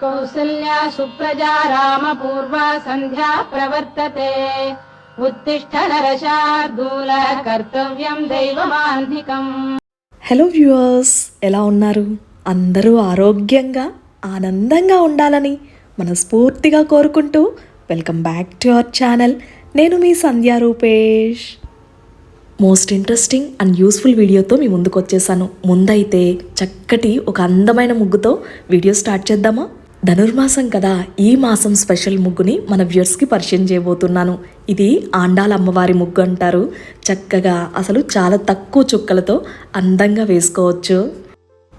కౌసల్యా సుప్రజా రామ పూర్వ సంధ్యా ప్రవర్తతే. ఉత్తిష్ట నరశార్దూల కర్తవ్యం దైవమాంధికం. హలో వ్యూవర్స్ ఎలా ఉన్నారు? అందరూ ఆరోగ్యంగా ఆనందంగా ఉండాలని మనస్ఫూర్తిగా కోరుకుంటూ welcome back to our channel నేను మీ Sandhya Rupesh. Most interesting and useful వీడియోతో మీ ముందుకు వచ్చేసాను ముందైతే చక్కటి ఒక అందమైన ముగ్గుతో వీడియో స్టార్ట్ చేద్దామా? ధనుర్మాసం కదా ఈ మాసం స్పెషల్ ముగ్గుని మన వ్యూర్స్కి పరిచయం చేయబోతున్నాను. ఇది ఆండాల అమ్మవారి ముగ్గు అంటారు. చక్కగా అసలు చాలా తక్కువ చుక్కలతో అందంగా వేసుకోవచ్చు.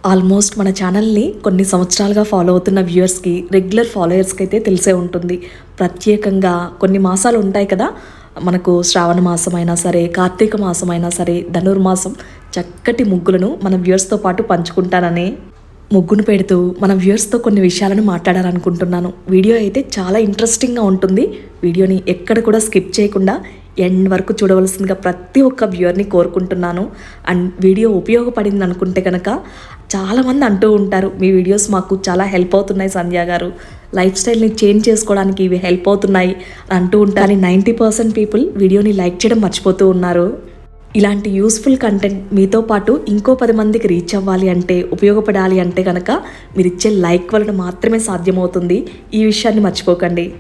ఆల్మోస్ట్ మన ఛానల్ని కొన్ని సంవత్సరాలుగా ఫాలో అవుతున్న వ్యూయర్స్కి రెగ్యులర్ ఫాలోయర్స్కి అయితే తెలిసే ఉంటుంది. ప్రత్యేకంగా కొన్ని మాసాలు ఉంటాయి కదా మనకు శ్రావణ మాసం అయినా సరే కార్తీక మాసం అయినా సరే ధనుర్మాసం చక్కటి ముగ్గులను మన వ్యూయర్స్తో పాటు పంచుకుంటానని. ముగ్గును పెడుతూ మన వ్యూయర్స్తో కొన్ని విషయాలను మాట్లాడాలనుకుంటున్నాను. వీడియో అయితే చాలా ఇంట్రెస్టింగ్గా ఉంటుంది. వీడియోని ఎక్కడ కూడా స్కిప్ చేయకుండా ఎండ్ వరకు చూడవలసిందిగా ప్రతి ఒక్క వ్యూర్ని కోరుకుంటున్నాను. అండ్ వీడియో ఉపయోగపడింది అనుకుంటే కనుక చాలామంది అంటూ ఉంటారు మీ వీడియోస్ మాకు చాలా హెల్ప్ అవుతున్నాయి సంధ్య గారు. లైఫ్ స్టైల్ని చేంజ్ చేసుకోవడానికి ఇవి హెల్ప్ అవుతున్నాయి అని అంటూ ఉంటారు. నైంటీ పర్సెంట్ పీపుల్ వీడియోని లైక్ చేయడం మర్చిపోతూ ఉన్నారు. ఇలాంటి యూస్ఫుల్ కంటెంట్ మీతో పాటు ఇంకో పది మందికి రీచ్ అవ్వాలి అంటే ఉపయోగపడాలి అంటే కనుక మీరు ఇచ్చే లైక్ వలన మాత్రమే సాధ్యమవుతుంది ఈ విషయాన్ని మర్చిపోకండి.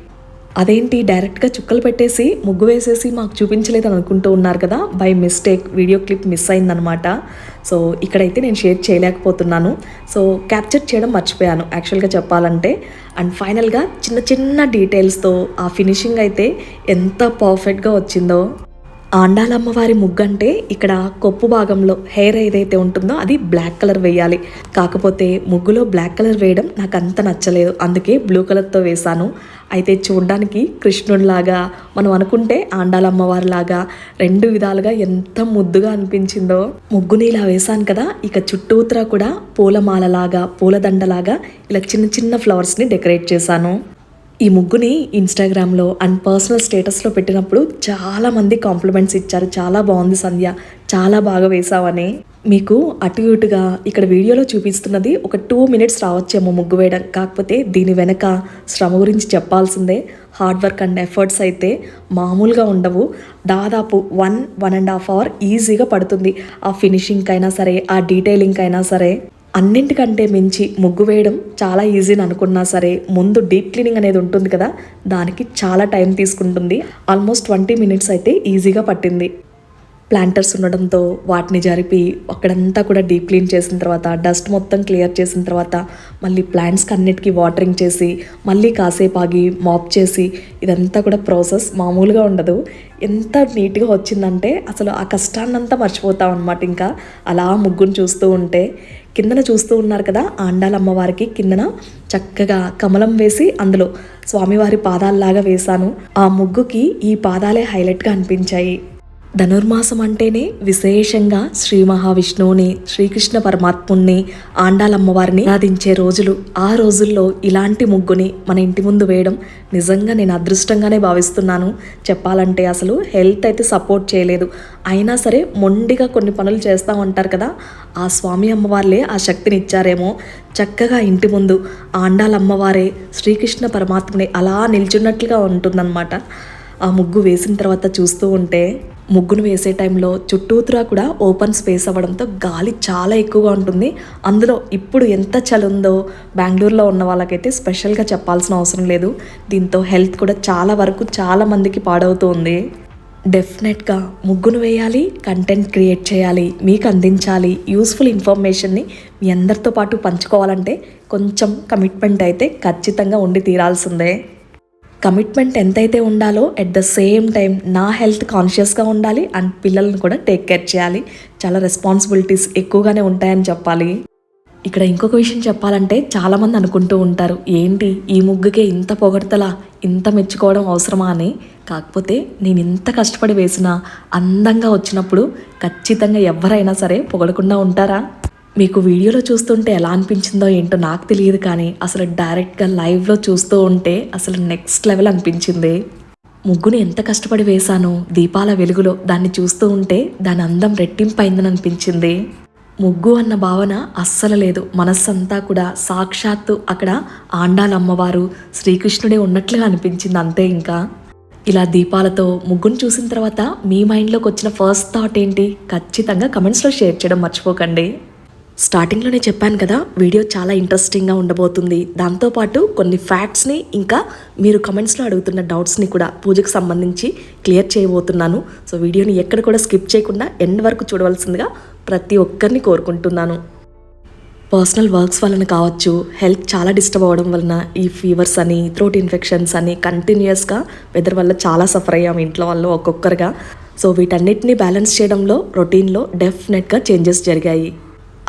అదేంటి? డైరెక్ట్గా చుక్కలు పెట్టేసి ముగ్గు వేసేసి మాకు చూపించలేదు అనుకుంటూ ఉన్నారు కదా? By mistake video clip miss అయిందనమాట సో ఇక్కడైతే నేను షేర్ చేయలేకపోతున్నాను. సో క్యాప్చర్ చేయడం మర్చిపోయాను యాక్చువల్గా చెప్పాలంటే. అండ్ ఫైనల్గా చిన్న చిన్న డీటెయిల్స్తో ఆ ఫినిషింగ్ అయితే ఎంత పర్ఫెక్ట్గా వచ్చిందో. ఆండాలమ్మవారి ముగ్గు అంటే ఇక్కడ కొప్పు భాగంలో హెయిర్ ఏదైతే ఉంటుందో అది బ్లాక్ కలర్ వేయాలి. కాకపోతే ముగ్గులో బ్లాక్ కలర్ వేయడం నాకు అంత నచ్చలేదు. అందుకే బ్లూ కలర్తో వేశాను. అయితే చూడడానికి కృష్ణుడిలాగా మనం అనుకుంటే ఆండాలమ్మవారిలాగా రెండు విధాలుగా ఎంత ముద్దుగా అనిపించిందో. ముగ్గుని ఇలా వేశాను కదా ఇక చుట్టూతర కూడా పూలమాలలాగా పూలదండలాగా ఇలా చిన్న చిన్న ఫ్లవర్స్ని డెకరేట్ చేశాను. ఈ ముగ్గుని ఇన్స్టాగ్రామ్లో అండ్ పర్సనల్ స్టేటస్లో పెట్టినప్పుడు చాలామంది కాంప్లిమెంట్స్ ఇచ్చారు. చాలా బాగుంది సంధ్య. చాలా బాగా వేసావని. మీకు అటు ఇటుగా ఇక్కడ వీడియోలో చూపిస్తున్నది ఒక టూ మినిట్స్ రావచ్చేమో ముగ్గు వేయడం. కాకపోతే దీని వెనక శ్రమ గురించి చెప్పాల్సిందే. హార్డ్ వర్క్ అండ్ ఎఫర్ట్స్ అయితే మామూలుగా ఉండవు. దాదాపు one one and half hour ఈజీగా పడుతుంది. ఆ ఫినిషింగ్కి అయినా సరే ఆ డీటెయిలింగ్కి అయినా సరే. అన్నింటికంటే మించి ముగ్గు వేయడం చాలా ఈజీ అని అనుకున్నా సరే ముందు డీప్ క్లీనింగ్ అనేది ఉంటుంది కదా దానికి చాలా టైం తీసుకుంటుంది. ఆల్మోస్ట్ ట్వంటీ మినిట్స్ అయితే ఈజీగా పట్టింది. ప్లాంటర్స్ ఉండడంతో వాటిని జరిపి అక్కడంతా కూడా డీప్ క్లీన్ చేసిన తర్వాత డస్ట్ మొత్తం క్లియర్ చేసిన తర్వాత మళ్ళీ ప్లాంట్స్కి అన్నిటికీ వాటరింగ్ చేసి మళ్ళీ కాసేపు ఆగి మాప్ చేసి ఇదంతా కూడా ప్రాసెస్ మామూలుగా ఉండదు. ఎంత నీట్గా వచ్చిందంటే అసలు ఆ కష్టాన్నంతా మర్చిపోతాం అనమాట ఇంకా. అలా ముగ్గును చూస్తూ ఉంటే కిందన చూస్తూ ఉన్నారు కదా ఆండాల అమ్మవారికి కిందన చక్కగా కమలం వేసి అందులో స్వామివారి పాదాల్లాగా వేశాను. ఆ ముగ్గుకి ఈ పాదాలే హైలైట్గా అనిపించాయి. ధనుర్మాసం అంటేనే విశేషంగా శ్రీ మహావిష్ణువుని శ్రీకృష్ణ పరమాత్ముణ్ణి ఆండాలమ్మవారిని ఆరాధించే రోజులు. ఆ రోజుల్లో ఇలాంటి ముగ్గుని మన ఇంటి ముందు వేయడం నిజంగా నేను అదృష్టంగానే భావిస్తున్నాను. చెప్పాలంటే అసలు హెల్త్ అయితే సపోర్ట్ చేయలేదు. అయినా సరే మొండిగా కొన్ని పనులు చేస్తూ ఉంటారు కదా ఆ స్వామి అమ్మవార్లే ఆ శక్తిని ఇచ్చారేమో చక్కగా ఇంటి ముందు ఆండాలమ్మవారే శ్రీకృష్ణ పరమాత్మని అలా నిల్చున్నట్లుగా ఉంటుందన్నమాట. ఆ ముగ్గు వేసిన తర్వాత చూస్తూ ఉంటే ముగ్గును వేసే టైంలో చుట్టూతురా కూడా ఓపెన్ స్పేస్ అవ్వడంతో గాలి చాలా ఎక్కువగా ఉంటుంది. అందులో ఇప్పుడు ఎంత చలి ఉందో బెంగళూరులో ఉన్న వాళ్ళకైతే స్పెషల్గా చెప్పాల్సిన అవసరం లేదు. దీంతో హెల్త్ కూడా చాలా వరకు చాలా మందికి పాడవుతుంది. డెఫినెట్గా ముగ్గును వేయాలి కంటెంట్ క్రియేట్ చేయాలి మీకు అందించాలి యూస్ఫుల్ ఇన్ఫర్మేషన్ని మీ అందరితో పాటు పంచుకోవాలంటే కొంచెం కమిట్మెంట్ అయితే ఖచ్చితంగా ఉండి తీరాల్సిందే. కమిట్మెంట్ ఎంతైతే ఉండాలో ఎట్ ద సేమ్ టైం నా హెల్త్ కాన్షియస్గా ఉండాలి అండ్ పిల్లల్ని కూడా టేక్ కేర్ చేయాలి. చాలా రెస్పాన్సిబిలిటీస్ ఎక్కువగానే ఉంటాయని చెప్పాలి. ఇక్కడ ఇంకొక విషయం చెప్పాలంటే చాలామంది అనుకుంటూ ఉంటారు ఏంటి ఈ ముగ్గుకే ఇంత పొగడతలా ఇంత మెచ్చుకోవడం అవసరమా? అని. కాకపోతే నేను ఇంత కష్టపడి వేసినా అందంగా వచ్చినప్పుడు ఖచ్చితంగా ఎవరైనా సరే పొగడకుండా ఉంటారా? మీకు వీడియోలో చూస్తుంటే ఎలా అనిపించిందో ఏంటో నాకు తెలియదు కానీ అసలు డైరెక్ట్గా లైవ్లో చూస్తూ ఉంటే అసలు నెక్స్ట్ లెవెల్ అనిపించింది. ముగ్గుని ఎంత కష్టపడి వేశానో దీపాల వెలుగులో దాన్ని చూస్తూ ఉంటే దాని అందం రెట్టింపైందని అనిపించింది. ముగ్గు అన్న భావన అస్సలు లేదు. మనస్సంతా కూడా సాక్షాత్తు అక్కడ ఆండాలమ్మవారు శ్రీకృష్ణుడే ఉన్నట్లుగా అనిపించింది అంతే ఇంకా. ఇలా దీపాలతో ముగ్గును చూసిన తర్వాత మీ మైండ్లోకి వచ్చిన ఫస్ట్ థాట్ ఏంటి? ఖచ్చితంగా కమెంట్స్లో షేర్ చేయడం మర్చిపోకండి. స్టార్టింగ్లోనే చెప్పాను కదా వీడియో చాలా ఇంట్రెస్టింగ్గా ఉండబోతుంది. దాంతోపాటు కొన్ని ఫ్యాక్ట్స్ని ఇంకా మీరు కమెంట్స్లో అడుగుతున్న డౌట్స్ని కూడా పూజకు సంబంధించి క్లియర్ చేయబోతున్నాను. సో వీడియోని ఎక్కడ కూడా స్కిప్ చేయకుండా ఎండ్ వరకు చూడవలసిందిగా ప్రతి ఒక్కరిని కోరుకుంటున్నాను. పర్సనల్ వర్క్స్ వలన కావచ్చు హెల్త్ చాలా డిస్టర్బ్ అవ్వడం వలన ఈ ఫీవర్స్ అని థ్రోట్ ఇన్ఫెక్షన్స్ అని కంటిన్యూస్గా వెదర్ వల్ల చాలా సఫర్ అయ్యాము ఇంట్లో వాళ్ళు ఒక్కొక్కరుగా. సో వీటన్నిటిని బ్యాలెన్స్ చేయడంలో రొటీన్లో డెఫినెట్గా చేంజెస్ జరిగాయి.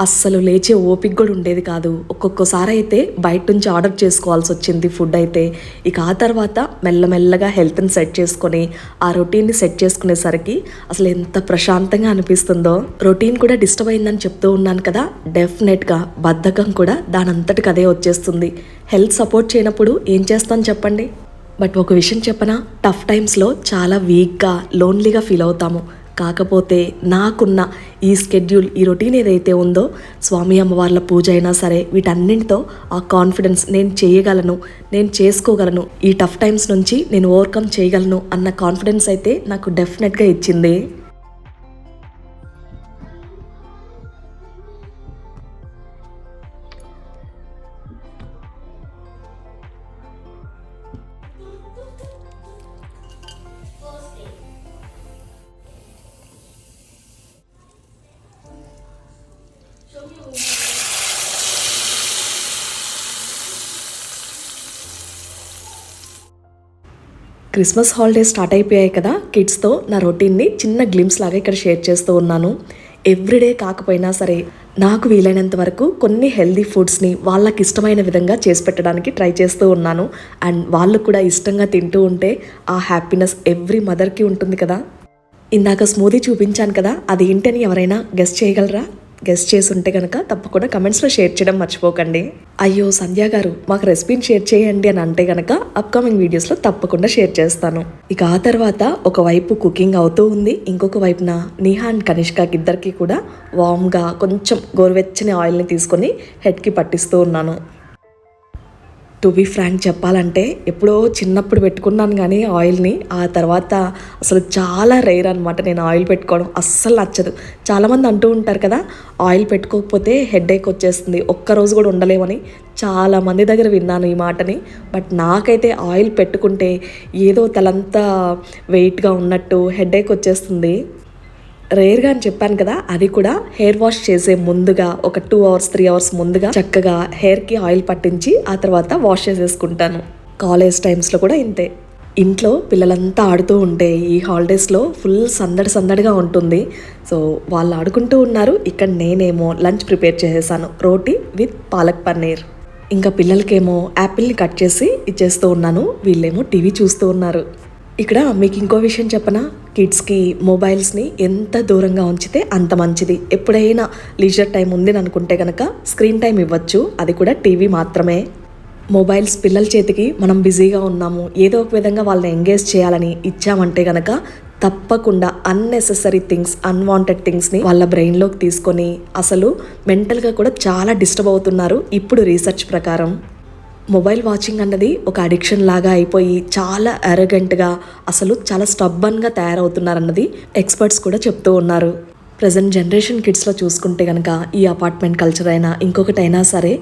అస్సలు లేచే ఓపిక కూడా ఉండేది కాదు. ఒక్కొక్కసారి అయితే బయట నుంచి ఆర్డర్ చేసుకోవాల్సి వచ్చింది ఫుడ్ అయితే. ఇక ఆ తర్వాత మెల్లమెల్లగా హెల్త్ని సెట్ చేసుకొని ఆ రొటీన్ని సెట్ చేసుకునేసరికి అసలు ఎంత ప్రశాంతంగా అనిపిస్తుందో. రొటీన్ కూడా డిస్టర్బ్ అయిందని చెప్తూ ఉన్నాను కదా డెఫినెట్గా బద్ధకం కూడా దానంతటికి అదే వచ్చేస్తుంది. హెల్త్ సపోర్ట్ చేయనప్పుడు ఏం చేస్తాను చెప్పండి? బట్ ఒక విషయం చెప్పనా టఫ్ టైమ్స్లో చాలా వీక్గా లోన్లీగా ఫీల్ అవుతాము. కాకపోతే నాకున్న ఈ స్కెడ్యూల్ ఈ రొటీన్ ఏదైతే ఉందో స్వామి అమ్మవార్ల పూజ అయినా సరే వీటన్నింటితో ఆ కాన్ఫిడెన్స్ నేను చేయగలను నేను చేసుకోగలను ఈ టఫ్ టైమ్స్ నుంచి నేను ఓవర్కమ్ చేయగలను అన్న కాన్ఫిడెన్స్ అయితే నాకు డెఫినెట్గా ఇచ్చింది. క్రిస్మస్ హాలిడేస్ స్టార్ట్ అయిపోయాయి కదా కిడ్స్తో నా రొటీన్ని చిన్న గ్లిమ్స్ లాగా ఇక్కడ షేర్ చేస్తూ ఉన్నాను. ఎవ్రీడే కాకపోయినా సరే నాకు వీలైనంత వరకు కొన్ని హెల్దీ ఫుడ్స్ని వాళ్ళకి ఇష్టమైన విధంగా చేసి పెట్టడానికి ట్రై చేస్తూ ఉన్నాను. అండ్ వాళ్ళు కూడా ఇష్టంగా తింటూ ఉంటే ఆ హ్యాపీనెస్ ఎవ్రీ మదర్కి ఉంటుంది కదా. ఇందాక స్మూదీ చూపించాను కదా అది ఏంటని ఎవరైనా గెస్ట్ చేయగలరా? గెస్ట్ చేసి ఉంటే కనుక తప్పకుండా కమెంట్స్లో షేర్ చేయడం మర్చిపోకండి. అయ్యో సంధ్య గారు మాకు రెసిపీని షేర్ చేయండి అని అంటే కనుక అప్కమింగ్ వీడియోస్లో తప్పకుండా షేర్ చేస్తాను. ఇక ఆ తర్వాత ఒకవైపు కుకింగ్ అవుతూ ఉంది ఇంకొక వైపున నిహా అండ్ కనిష్కకి ఇద్దరికి కూడా వామ్గా కొంచెం గోరువెచ్చని ఆయిల్ని తీసుకొని హెడ్కి పట్టిస్తూ ఉన్నాను. టు బీ ఫ్రాంక్ చెప్పాలంటే ఎప్పుడో చిన్నప్పుడు పెట్టుకున్నాను కానీ ఆయిల్ని. ఆ తర్వాత అసలు చాలా రేర్ అనమాట నేను ఆయిల్ పెట్టుకోవడం. అస్సలు నచ్చదు. చాలామంది అంటూ ఉంటారు కదా ఆయిల్ పెట్టుకోకపోతే హెడ్ఏక్ వచ్చేస్తుంది. ఒక్క రోజు కూడా ఉండలేమని. చాలా మంది దగ్గర విన్నాను ఈ మాటని. బట్ నాకైతే ఆయిల్ పెట్టుకుంటే ఏదో తలంతా వెయిట్గా ఉన్నట్టు హెడ్ఏక్ వచ్చేస్తుంది. రేర్గా అని చెప్పాను కదా అది కూడా హెయిర్ వాష్ చేసే ముందుగా ఒక టూ అవర్స్ త్రీ అవర్స్ ముందుగా చక్కగా హెయిర్కి ఆయిల్ పట్టించి ఆ తర్వాత వాష్ చేసేసుకుంటాను. కాలేజ్ టైమ్స్లో కూడా ఇంతే. ఇంట్లో పిల్లలంతా ఆడుతూ ఉంటే ఈ హాలిడేస్లో ఫుల్ సందడి సందడిగా ఉంటుంది. సో వాళ్ళు ఆడుకుంటూ ఉన్నారు. ఇక్కడ నేనేమో లంచ్ ప్రిపేర్ చేసేసాను. రోటీ విత్ పాలక్ పన్నీర్. ఇంకా పిల్లలకేమో యాపిల్ని కట్ చేసి ఇచ్చేస్తూ ఉన్నాను. వీళ్ళేమో టీవీ చూస్తూ ఉన్నారు. ఇక్కడ మీకు ఇంకో విషయం చెప్పనా? కిడ్స్కి మొబైల్స్ని ఎంత దూరంగా ఉంచితే అంత మంచిది. ఎప్పుడైనా లీజర్ టైం ఉంది అని అనుకుంటే కనుక స్క్రీన్ టైం ఇవ్వచ్చు. అది కూడా టీవీ మాత్రమే. మొబైల్స్ పిల్లల చేతికి మనం బిజీగా ఉన్నాము. ఏదో ఒక విధంగా వాళ్ళని ఎంగేజ్ చేయాలని ఇచ్చామంటే కనుక తప్పకుండా అన్నెసెసరీ థింగ్స్ అన్వాంటెడ్ థింగ్స్ని వాళ్ళ బ్రెయిన్లోకి తీసుకొని అసలు మెంటల్గా కూడా చాలా డిస్టర్బ్ అవుతున్నారు. ఇప్పుడు రీసెర్చ్ ప్రకారం. మొబైల్ వాచింగ్ అన్నది ఒక అడిక్షన్ లాగా అయిపోయి చాలా అరగెంట్గా అసలు చాలా స్టబ్బన్గా తయారవుతున్నారన్నది ఎక్స్పర్ట్స్ కూడా చెప్తూ ఉన్నారు. ప్రజెంట్ జనరేషన్ కిడ్స్లో చూసుకుంటే కనుక ఈ అపార్ట్మెంట్ కల్చర్ అయినా ఇంకొకటైనా సరే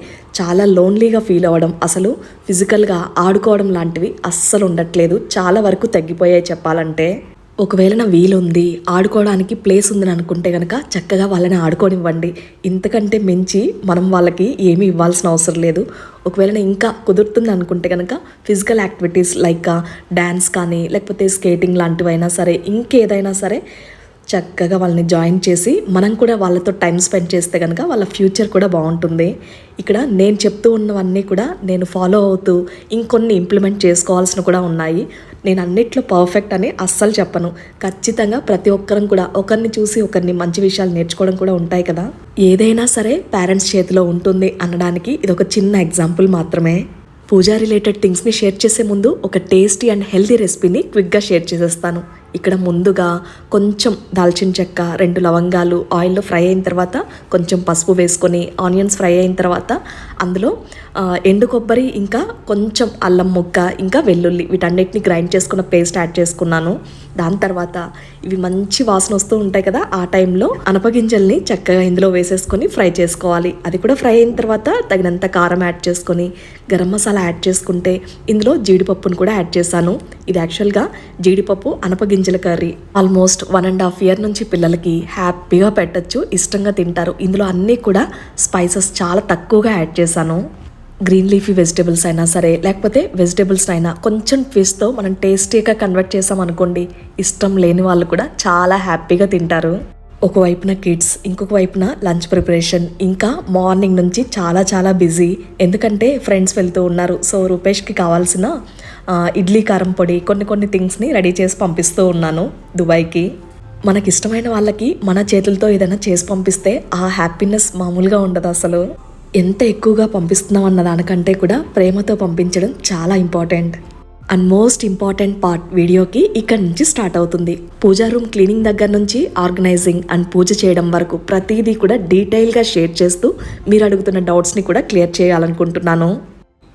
చాలా లోన్లీగా ఫీల్ అవ్వడం అసలు ఫిజికల్గా ఆడుకోవడం లాంటివి అస్సలు ఉండట్లేదు. చాలా వరకు తగ్గిపోయాయి చెప్పాలంటే. ఒకవేళ నా వీలుంది ఆడుకోవడానికి ప్లేస్ ఉందని అనుకుంటే కనుక చక్కగా వాళ్ళని ఆడుకోనివ్వండి. ఇంతకంటే మించి మనం వాళ్ళకి ఏమీ ఇవ్వాల్సిన అవసరం లేదు. ఒకవేళ ఇంకా కుదురుతుంది అనుకుంటే కనుక ఫిజికల్ యాక్టివిటీస్ లైక్ డ్యాన్స్ కానీ లేకపోతే స్కేటింగ్ లాంటివైనా సరే ఇంకేదైనా సరే చక్కగా వాళ్ళని జాయిన్ చేసి మనం కూడా వాళ్ళతో టైం స్పెండ్ చేస్తే కనుక వాళ్ళ ఫ్యూచర్ కూడా బాగుంటుంది. ఇక్కడ నేను చెప్తూ ఉన్నవన్నీ కూడా నేను ఫాలో అవుతూ ఇంకొన్ని ఇంప్లిమెంట్ చేసుకోవాల్సిన కూడా ఉన్నాయి. నేను అన్నిట్లో పర్ఫెక్ట్ అని అస్సలు చెప్పను. ఖచ్చితంగా ప్రతి ఒక్కరం కూడా ఒకరిని చూసి ఒకరిని మంచి విషయాలు నేర్చుకోవడం కూడా ఉంటాయి కదా. ఏదైనా సరే పేరెంట్స్ చేతిలో ఉంటుంది అనడానికి ఇది ఒక చిన్న ఎగ్జాంపుల్ మాత్రమే. పూజా రిలేటెడ్ థింగ్స్ని షేర్ చేసే ముందు ఒక టేస్టీ అండ్ హెల్తీ రెసిపీని క్విక్గా షేర్ చేసేస్తాను. ఇక్కడ ముందుగా కొంచెం దాల్చిన చెక్క రెండు లవంగాలు ఆయిల్లో ఫ్రై అయిన తర్వాత కొంచెం పసుపు వేసుకొని ఆనియన్స్ ఫ్రై అయిన తర్వాత అందులో ఎండు కొబ్బరి ఇంకా కొంచెం అల్లం ముక్క ఇంకా వెల్లుల్లి వీటన్నిటిని గ్రైండ్ చేసుకున్న పేస్ట్ యాడ్ చేసుకున్నాను. దాని తర్వాత ఇవి మంచి వాసన వస్తూ ఉంటాయి కదా ఆ టైంలో అనపగింజల్ని చక్కగా ఇందులో వేసేసుకొని ఫ్రై చేసుకోవాలి. అది కూడా ఫ్రై అయిన తర్వాత తగినంత కారం యాడ్ చేసుకొని గరం మసాలా యాడ్ చేసుకుంటే ఇందులో జీడిపప్పును కూడా యాడ్ చేశాను. ఇది యాక్చువల్గా జీడిపప్పు గింజల curry. Almost one and half year నుంచి పిల్లలకి హ్యాపీగా పెట్టచ్చు ఇష్టంగా తింటారు. ఇందులో అన్నీ కూడా స్పైసెస్ చాలా తక్కువగా యాడ్ చేశాను. గ్రీన్ లీఫీ వెజిటేబుల్స్ అయినా సరే లేకపోతే వెజిటేబుల్స్ అయినా కొంచెం ట్విస్ట్తో మనం టేస్టీగా కన్వర్ట్ చేసాం అనుకోండి ఇష్టం లేని వాళ్ళు కూడా చాలా హ్యాపీగా తింటారు. ఒకవైపున కిడ్స్ ఇంకొక వైపున లంచ్ ప్రిపరేషన్ ఇంకా మార్నింగ్ నుంచి చాలా చాలా బిజీ ఎందుకంటే ఫ్రెండ్స్ వెళ్తూ ఉన్నారు. సో రూపేష్కి కావాల్సిన ఇడ్లీ కారం పొడి కొన్ని కొన్ని థింగ్స్ని రెడీ చేసి పంపిస్తూ ఉన్నాను దుబాయ్కి. మనకి ఇష్టమైన వాళ్ళకి మన చేతులతో ఏదైనా చేసి పంపిస్తే ఆ హ్యాపీనెస్ మామూలుగా ఉండదు అసలు. ఎంత ఎక్కువగా పంపిస్తున్నాం అన్న దానికంటే కూడా ప్రేమతో పంపించడం చాలా important and most important part వీడియోకి ఇక్కడ నుంచి స్టార్ట్ అవుతుంది. పూజా రూమ్ క్లీనింగ్ దగ్గర నుంచి ఆర్గనైజింగ్ అండ్ పూజ చేయడం వరకు ప్రతిదీ కూడా డీటెయిల్గా షేర్ చేస్తూ మీరు అడుగుతున్న డౌట్స్ని కూడా క్లియర్ చేయాలనుకుంటున్నాను.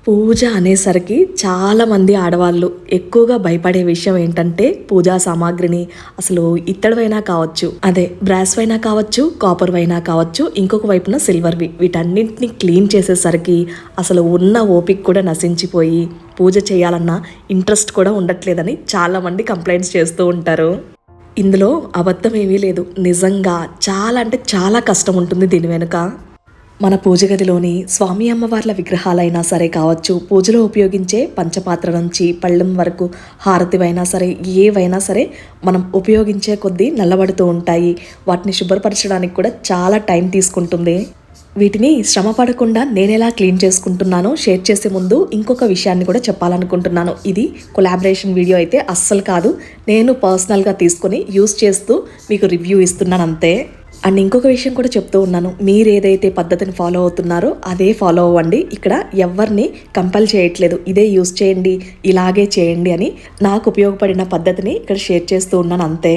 పూజ అనేసరికి చాలామంది ఆడవాళ్ళు ఎక్కువగా భయపడే విషయం ఏంటంటే పూజా సామాగ్రిని అసలు ఇత్తడివైనా కావచ్చు అదే బ్రాస్ వైనా కావచ్చు కాపర్ వైనా కావచ్చు ఇంకొక వైపున సిల్వర్వి వీటన్నింటిని క్లీన్ చేసేసరికి అసలు ఉన్న ఓపిక కూడా నశించిపోయి పూజ చేయాలన్న ఇంట్రెస్ట్ కూడా ఉండట్లేదని చాలా మంది కంప్లైంట్స్ చేస్తూ ఉంటారు. ఇందులో అబద్ధం ఏమీ లేదు. నిజంగా చాలా అంటే చాలా కష్టం ఉంటుంది దీని వెనుక. మన పూజ గదిలోని స్వామి అమ్మవార్ల విగ్రహాలైనా సరే కావచ్చు పూజలో ఉపయోగించే పంచపాత్ర నుంచి పళ్ళెం వరకు హారతివైనా సరే ఏవైనా సరే మనం ఉపయోగించే కొద్దీ నల్లబడుతూ ఉంటాయి. వాటిని శుభ్రపరచడానికి కూడా చాలా టైం తీసుకుంటుంది. వీటిని శ్రమ పడకుండా నేనెలా క్లీన్ చేసుకుంటున్నానో షేర్ చేసే ముందు ఇంకొక విషయాన్ని కూడా చెప్పాలనుకుంటున్నాను. ఇది కొలాబరేషన్ వీడియో అయితే అస్సలు కాదు. నేను పర్సనల్గా తీసుకొని యూస్ చేస్తూ మీకు రివ్యూ ఇస్తున్నాను అంతే అండ్ ఇంకొక విషయం కూడా చెప్తూ ఉన్నాను. మీరు ఏదైతే పద్ధతిని ఫాలో అవుతున్నారో అదే ఫాలో అవ్వండి. ఇక్కడ ఎవరిని కంపల్ చేయట్లేదు. ఇదే యూస్ చేయండి ఇలాగే చేయండి అని నాకు ఉపయోగపడిన పద్ధతిని ఇక్కడ షేర్ చేస్తూ ఉన్నాను. అంతే.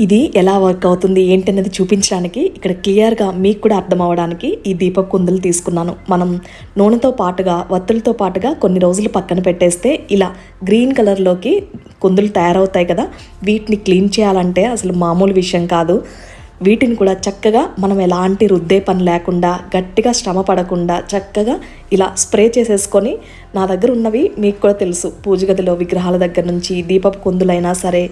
ఇది ఎలా వర్క్ అవుతుంది? ఏంటనేది చూపించడానికి ఇక్కడ క్లియర్గా మీకు కూడా అర్థం అవ్వడానికి ఈ దీపపు కుందులు తీసుకున్నాను. మనం నూనెతో పాటుగా వత్తులతో పాటుగా కొన్ని రోజులు పక్కన పెట్టేస్తే ఇలా గ్రీన్ కలర్లోకి కుందులు తయారవుతాయి కదా వీటిని క్లీన్ చేయాలంటే అసలు మామూలు విషయం కాదు. వీటిని కూడా చక్కగా మనం ఎలాంటి రుద్దే పని లేకుండా గట్టిగా శ్రమ పడకుండా చక్కగా ఇలా స్ప్రే చేసేసుకొని నా దగ్గర ఉన్నవి మీకు కూడా తెలుసు. పూజ గదిలో విగ్రహాల దగ్గర నుంచి దీపపు కుందులైనా సరే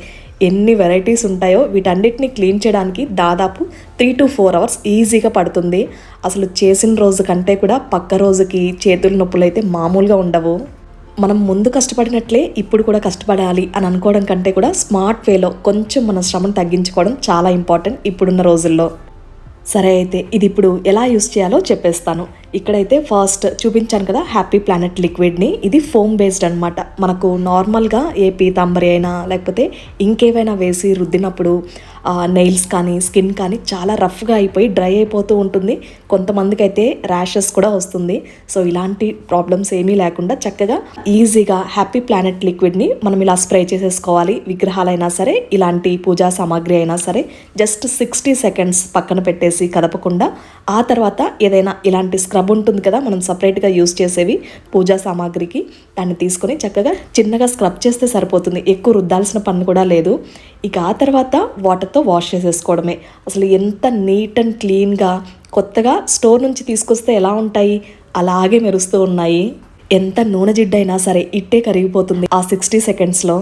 ఎన్ని వెరైటీస్ ఉంటాయో వీటన్నిటిని క్లీన్ చేయడానికి దాదాపు త్రీ టు ఫోర్ అవర్స్ ఈజీగా పడుతుంది. అసలు చేసిన రోజు కంటే కూడా పక్క రోజుకి చేతుల నొప్పులు అయితే మామూలుగా ఉండవు. మనం ముందు కష్టపడినట్లే ఇప్పుడు కూడా కష్టపడాలి అని అనుకోవడం కంటే కూడా స్మార్ట్ వేలో కొంచెం మన శ్రమను తగ్గించుకోవడం చాలా ఇంపార్టెంట్ ఇప్పుడున్న రోజుల్లో. సరే అయితే ఇది ఇప్పుడు ఎలా యూస్ చేయాలో చెప్పేస్తాను. ఇక్కడైతే ఫస్ట్ చూపించాను కదా హ్యాపీ ప్లానెట్ లిక్విడ్ని. ఇది ఫోమ్ బేస్డ్ అనమాట మనకు నార్మల్గా ఏ పీతాంబరి అయినా లేకపోతే ఇంకేవైనా వేసి రుద్దినప్పుడు నెయిల్స్ కానీ స్కిన్ కానీ చాలా రఫ్గా అయిపోయి డ్రై అయిపోతూ ఉంటుంది. కొంతమందికి అయితే ర్యాషెస్ కూడా వస్తుంది. సో ఇలాంటి ప్రాబ్లమ్స్ ఏమీ లేకుండా చక్కగా ఈజీగా హ్యాపీ ప్లానెట్ లిక్విడ్ని మనం ఇలా స్ప్రే చేసేసుకోవాలి. విగ్రహాలైనా సరే ఇలాంటి పూజా సామాగ్రి అయినా సరే జస్ట్ సిక్స్టీ సెకండ్స్ పక్కన పెట్టేసి కదపకుండా ఆ తర్వాత ఏదైనా ఇలాంటి స్క్రబ్ ఉంటుంది కదా మనం సపరేట్గా యూస్ చేసేవి పూజా సామాగ్రికి దాన్ని తీసుకొని చక్కగా చిన్నగా స్క్రబ్ చేస్తే సరిపోతుంది. ఎక్కువ రుద్దాల్సిన పని కూడా లేదు. ఇక ఆ తర్వాత వాటర్ వాటర్తో వాష్ చేసేసుకోవడమే. అసలు ఎంత నీట్ అండ్ క్లీన్గా కొత్తగా స్టోర్ నుంచి తీసుకొస్తే ఎలా ఉంటాయి? అలాగే మెరుస్తూ ఉన్నాయి. ఎంత నూనె జిడ్డైనా సరే ఇట్టే కరిగిపోతుంది ఆ సిక్స్టీ సెకండ్స్లో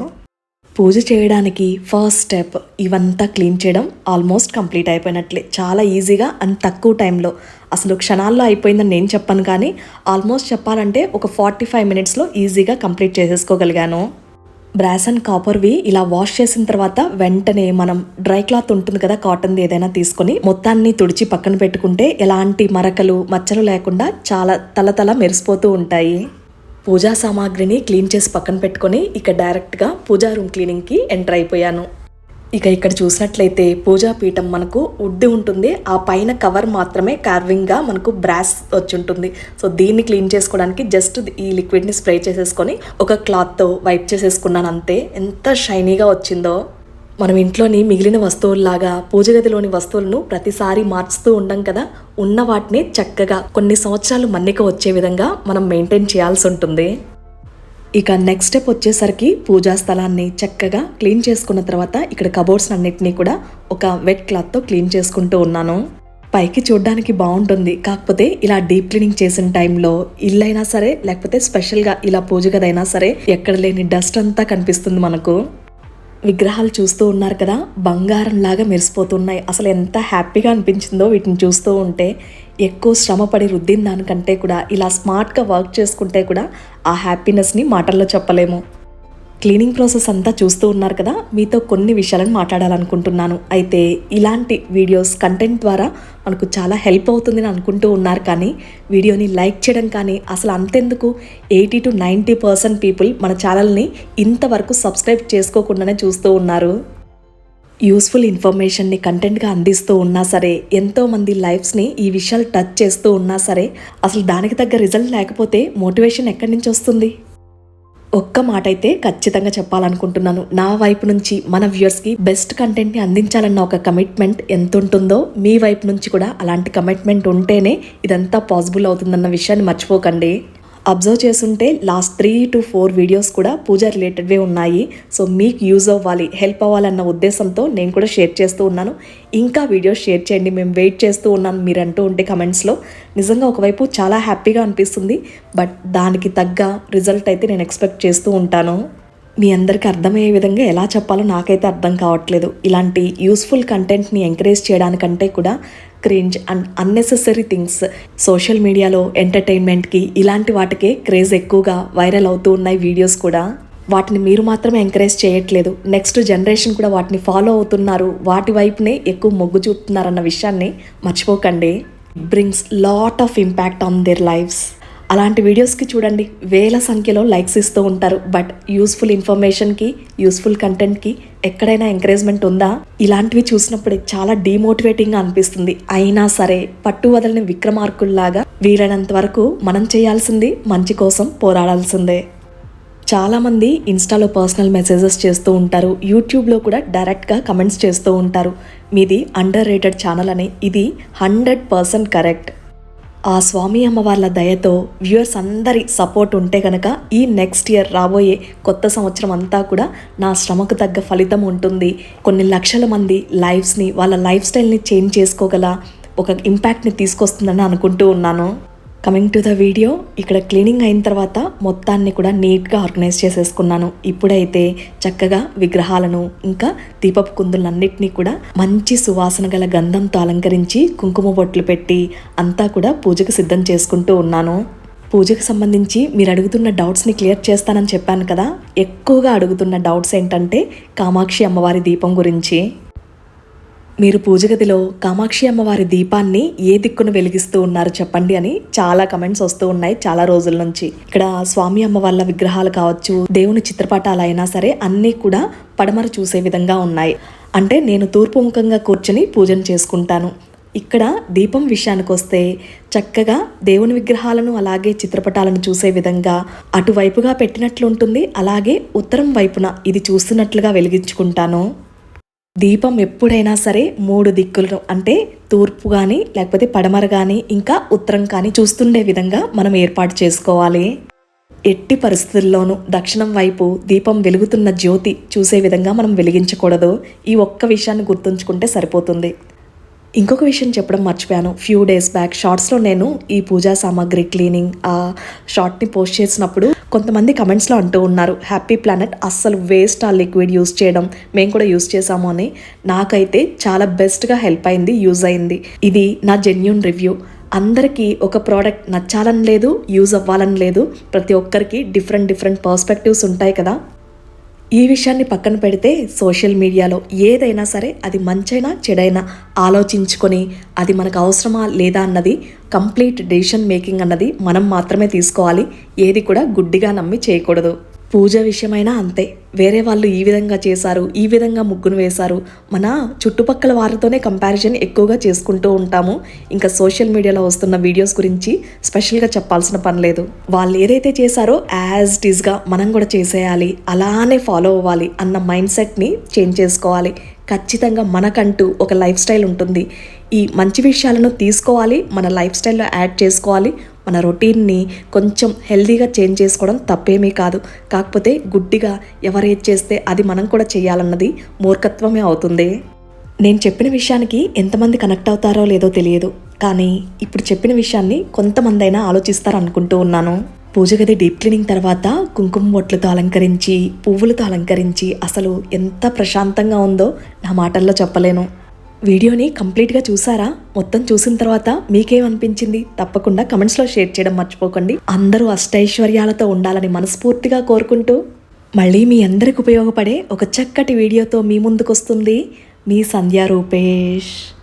పూజ చేయడానికి ఫస్ట్ స్టెప్ ఇవంతా క్లీన్ చేయడం ఆల్మోస్ట్ కంప్లీట్ అయిపోయినట్లే. చాలా ఈజీగా అండ్ తక్కువ టైంలో. అసలు క్షణాల్లో అయిపోయిందని నేను చెప్పాను కానీ ఆల్మోస్ట్ చెప్పాలంటే ఒక ఫార్టీ ఫైవ్ మినిట్స్లో ఈజీగా కంప్లీట్ చేసేసుకోగలిగాను. బ్రాస్ అండ్ కాపర్వి ఇలా వాష్ చేసిన తర్వాత వెంటనే మనం డ్రై క్లాత్ ఉంటుంది కదా కాటన్ది ఏదైనా తీసుకొని మొత్తాన్ని తుడిచి పక్కన పెట్టుకుంటే ఎలాంటి మరకలు మచ్చలు లేకుండా చాలా తలతల మెరిసిపోతూ ఉంటాయి. పూజా సామాగ్రిని క్లీన్ చేసి పక్కన పెట్టుకొని ఇక డైరెక్ట్గా పూజా రూమ్ క్లీనింగ్కి ఎంటర్ అయిపోయాను. ఇక ఇక్కడ చూసినట్లయితే పూజా పీఠం మనకు ఉడ్డి ఉంటుంది. ఆ పైన కవర్ మాత్రమే కార్వింగ్గా మనకు బ్రాస్ వచ్చి ఉంటుంది. సో దీన్ని క్లీన్ చేసుకోవడానికి జస్ట్ ఈ లిక్విడ్ని స్ప్రే చేసేసుకొని ఒక క్లాత్తో వైప్ చేసేసుకున్నాను అంతే. ఎంత షైనీగా వచ్చిందో. మనం ఇంట్లోని మిగిలిన వస్తువుల్లాగా పూజ గదిలోని వస్తువులను ప్రతిసారి మార్చుతూ ఉండం కదా. ఉన్న వాటిని చక్కగా కొన్ని సంవత్సరాలు మన్నిక వచ్చే విధంగా మనం మెయింటైన్ చేయాల్సి ఉంటుంది. ఇక నెక్స్ట్ స్టెప్ వచ్చేసరికి పూజా స్థలాన్ని చక్కగా క్లీన్ చేసుకున్న తర్వాత ఇక్కడ కబోర్డ్స్ అన్నిటినీ కూడా ఒక వెట్ క్లాత్తో క్లీన్ చేసుకుంటూ ఉన్నాను. పైకి చూడడానికి బాగుంటుంది. కాకపోతే ఇలా డీప్ క్లీనింగ్ చేసిన టైంలో ఇల్లైనా సరే లేకపోతే స్పెషల్గా ఇలా పూజ గదైనా సరే ఎక్కడ లేని డస్ట్ అంతా కనిపిస్తుంది మనకు. విగ్రహాలు చూస్తూ ఉన్నారు కదా బంగారం లాగా మెరిసిపోతున్నాయి. అసలు ఎంత హ్యాపీగా అనిపించిందో వీటిని చూస్తూ ఉంటే ఎక్కువ శ్రమపడి రుద్దిన దానికంటే కూడా ఇలా స్మార్ట్గా వర్క్ చేసుకుంటే కూడా ఆ హ్యాపీనెస్ని మాటల్లో చెప్పలేము. క్లీనింగ్ ప్రాసెస్ అంతా చూస్తూ ఉన్నారు కదా మీతో కొన్ని విషయాలను మాట్లాడాలనుకుంటున్నాను. అయితే ఇలాంటి వీడియోస్ కంటెంట్ ద్వారా మనకు చాలా హెల్ప్ అవుతుందని అనుకుంటూ ఉన్నారు కానీ వీడియోని లైక్ చేయడం కానీ అసలు అంతెందుకు? Eighty two ninety percent people మన ఛానల్ని ఇంతవరకు సబ్స్క్రైబ్ చేసుకోకుండానే చూస్తూ ఉన్నారు. యూస్ఫుల్ ఇన్ఫర్మేషన్ని కంటెంట్గా అందిస్తూ ఉన్నా సరే ఎంతోమంది లైఫ్స్ని ఈ విషయాలు టచ్ చేస్తూ ఉన్నా సరే అసలు దానికి తగ్గ రిజల్ట్ లేకపోతే మోటివేషన్ ఎక్కడి నుంచి వస్తుంది? ఒక్క మాట అయితే ఖచ్చితంగా చెప్పాలనుకుంటున్నాను. నా వైపు నుంచి మన వ్యూయర్స్కి బెస్ట్ కంటెంట్ని అందించాలన్న ఒక కమిట్మెంట్ ఎంత ఉంటుందో మీ వైపు నుంచి కూడా అలాంటి కమిట్మెంట్ ఉంటేనే ఇదంతా పాసిబుల్ అవుతుందన్న విషయాన్ని మర్చిపోకండి. అబ్జర్వ్ చేస్తుంటే last three to four videos కూడా పూజ రిలేటెడ్వే ఉన్నాయి. సో మీకు యూజ్ అవ్వాలి హెల్ప్ అవ్వాలన్న ఉద్దేశంతో నేను కూడా షేర్ చేస్తూ ఉన్నాను. ఇంకా వీడియోస్ షేర్ చేయండి మేము వెయిట్ చేస్తూ ఉన్నాను మీరు అంటూ ఉంటే కమెంట్స్లో. నిజంగా ఒకవైపు చాలా హ్యాపీగా అనిపిస్తుంది బట్ దానికి తగ్గ రిజల్ట్ అయితే నేను ఎక్స్పెక్ట్ చేస్తూ ఉంటాను. మీ అందరికీ అర్థమయ్యే విధంగా ఎలా చెప్పాలో నాకైతే అర్థం కావట్లేదు. ఇలాంటి యూస్ఫుల్ కంటెంట్ని ఎంకరేజ్ చేయడానికంటే కూడా cringe and unnecessary things social మీడియాలో ఎంటర్టైన్మెంట్కి ఇలాంటి వాటికే క్రేజ్ ఎక్కువగా వైరల్ అవుతూ ఉన్నాయి వీడియోస్ కూడా. వాటిని మీరు మాత్రమే ఎంకరేజ్ చేయట్లేదు. నెక్స్ట్ జనరేషన్ కూడా వాటిని ఫాలో అవుతున్నారు. వాటి వైపునే ఎక్కువ మొగ్గు చూపుతున్నారన్న విషయాన్ని మర్చిపోకండి. Brings lot of impact on their lifes అలాంటి వీడియోస్కి చూడండి. వేల సంఖ్యలో లైక్స్ ఇస్తూ ఉంటారు. బట్ యూస్ఫుల్ ఇన్ఫర్మేషన్కి యూస్ఫుల్ కంటెంట్కి ఎక్కడైనా ఎంకరేజ్మెంట్ ఉందా? ఇలాంటివి చూసినప్పుడు చాలా డీమోటివేటింగ్గా అనిపిస్తుంది. అయినా సరే పట్టు వదలని విక్రమార్కుల్లాగా వీలైనంత వరకు మనం చేయాల్సింది మంచి కోసం పోరాడాల్సిందే. చాలామంది ఇన్స్టాలో పర్సనల్ మెసేజెస్ చేస్తూ ఉంటారు. యూట్యూబ్లో కూడా డైరెక్ట్గా కమెంట్స్ చేస్తూ ఉంటారు. మీది అండర్ రేటెడ్ ఛానల్ అని. ఇది హండ్రెడ్ పర్సెంట్ కరెక్ట్ ఆ స్వామి అమ్మవార్ల దయతో వ్యూవర్స్ అందరి సపోర్ట్ ఉంటే కనుక ఈ నెక్స్ట్ ఇయర్ రాబోయే కొత్త సంవత్సరం అంతా కూడా నా శ్రమకు తగ్గ ఫలితం ఉంటుంది. కొన్ని లక్షల మంది లైఫ్స్ని వాళ్ళ లైఫ్ స్టైల్ని చేంజ్ చేసుకోగల ఒక ఇంపాక్ట్ని తీసుకొస్తుందని అనుకుంటూ ఉన్నాను. కమింగ్ టు ద వీడియో ఇక్కడ క్లీనింగ్ అయిన తర్వాత మొత్తాన్ని కూడా నీట్గా ఆర్గనైజ్ చేసేసుకున్నాను. ఇప్పుడైతే చక్కగా విగ్రహాలను ఇంకా దీపపు కుందులన్నింటినీ కూడా మంచి సువాసన గల గంధంతో అలంకరించి కుంకుమ బొట్లు పెట్టి అంతా కూడా పూజకు సిద్ధం చేసుకుంటూ ఉన్నాను. పూజకు సంబంధించి మీరు అడుగుతున్న డౌట్స్ని క్లియర్ చేస్తానని చెప్పాను కదా. ఎక్కువగా అడుగుతున్న డౌట్స్ ఏంటంటే కామాక్షి అమ్మవారి దీపం గురించి. మీరు పూజ గదిలో కామాక్షి అమ్మవారి దీపాన్ని ఏ దిక్కును వెలిగిస్తూ ఉన్నారు చెప్పండి అని చాలా కమెంట్స్ వస్తూ ఉన్నాయి చాలా రోజుల నుంచి. ఇక్కడ స్వామి అమ్మ వాళ్ళ విగ్రహాలు కావచ్చు దేవుని చిత్రపటాలు అయినా సరే అన్నీ కూడా పడమర చూసే విధంగా ఉన్నాయి. అంటే నేను తూర్పు ముఖంగా కూర్చొని పూజను చేసుకుంటాను. ఇక్కడ దీపం విషయానికి వస్తే చక్కగా దేవుని విగ్రహాలను అలాగే చిత్రపటాలను చూసే విధంగా అటువైపుగా పెట్టినట్లు ఉంటుంది అలాగే ఉత్తరం వైపున ఇది చూస్తున్నట్లుగా వెలిగించుకుంటాను. దీపం ఎప్పుడైనా సరే మూడు దిక్కులను అంటే తూర్పు కానీ లేకపోతే పడమర కానీ ఇంకా ఉత్తరం కానీ చూస్తుండే విధంగా మనం ఏర్పాటు చేసుకోవాలి. ఎట్టి పరిస్థితుల్లోనూ దక్షిణం వైపు దీపం వెలుగుతున్న జ్యోతి చూసే విధంగా మనం వెలిగించకూడదు. ఈ ఒక్క విషయాన్ని గుర్తుంచుకుంటే సరిపోతుంది. ఇంకొక విషయం చెప్పడం మర్చిపోయాను. ఫ్యూ డేస్ బ్యాక్ షార్ట్స్లో నేను ఈ పూజా సామాగ్రి క్లీనింగ్ ఆ షార్ట్ని పోస్ట్ చేసినప్పుడు కొంతమంది కమెంట్స్లో అంటూ ఉన్నారు హ్యాపీ ప్లానెట్ అస్సలు వేస్ట్ ఆ లిక్విడ్ యూస్ చేయడం మేము కూడా యూస్ చేసాము అని. నాకైతే చాలా బెస్ట్గా హెల్ప్ అయింది యూజ్ అయింది. ఇది నా జెన్యున్ రివ్యూ అందరికీ ఒక ప్రోడక్ట్ నచ్చాలని లేదు యూజ్ అవ్వాలని లేదు. ప్రతి ఒక్కరికి డిఫరెంట్ డిఫరెంట్ పర్స్పెక్టివ్స్ ఉంటాయి కదా. ఈ విషయాన్ని పక్కన పెడితే సోషల్ మీడియాలో ఏదైనా సరే అది మంచైనా చెడైనా ఆలోచించుకొని అది మనకు అవసరమా లేదా అన్నది కంప్లీట్ డెసిషన్ మేకింగ్ అన్నది మనం మాత్రమే తీసుకోవాలి. ఏది కూడా గుడ్డిగా నమ్మి చేయకూడదు. పూజ విషయమైనా అంతే. వేరే వాళ్ళు ఈ విధంగా చేశారు ఈ విధంగా ముగ్గును వేశారు. మన చుట్టుపక్కల వారితోనే కంపారిజన్ ఎక్కువగా చేసుకుంటూ ఉంటాము. ఇంకా సోషల్ మీడియాలో వస్తున్న వీడియోస్ గురించి స్పెషల్గా చెప్పాల్సిన పని లేదు. వాళ్ళు ఏదైతే చేశారో యాజ్ ఇట్ ఈస్గా మనం కూడా చేసేయాలి. అలానే ఫాలో అవ్వాలి అన్న మైండ్ సెట్ని చేంజ్ చేసుకోవాలి. ఖచ్చితంగా మనకంటూ ఒక లైఫ్ స్టైల్ ఉంటుంది. ఈ మంచి విషయాలను తీసుకోవాలి మన లైఫ్ స్టైల్లో యాడ్ చేసుకోవాలి. మన రొటీన్ని కొంచెం హెల్దీగా చేంజ్ చేసుకోవడం తప్పేమీ కాదు. కాకపోతే గుడ్డిగా ఎవరేది చేస్తే అది మనం కూడా చేయాలన్నది మూర్ఖత్వమే అవుతుంది. నేను చెప్పిన విషయానికి ఎంతమంది కనెక్ట్ అవుతారో లేదో తెలియదు. కానీ ఇప్పుడు చెప్పిన విషయాన్ని కొంతమంది అయినా ఆలోచిస్తారు అనుకుంటూ ఉన్నాను. పూజ గది డీప్ క్లీనింగ్ తర్వాత కుంకుమ బొట్లతో అలంకరించి పువ్వులతో అలంకరించి అసలు ఎంత ప్రశాంతంగా ఉందో నా మాటల్లో చెప్పలేను. వీడియోని కంప్లీట్గా చూసారా? మొత్తం చూసిన తర్వాత మీకేమనిపించింది? తప్పకుండా కమెంట్స్లో షేర్ చేయడం మర్చిపోకండి. అందరూ అష్టైశ్వర్యాలతో ఉండాలని మనస్ఫూర్తిగా కోరుకుంటూ మళ్ళీ మీ అందరికి ఉపయోగపడే ఒక చక్కటి వీడియోతో మీ ముందుకు వస్తుంది మీ సంధ్యా రూపేష్.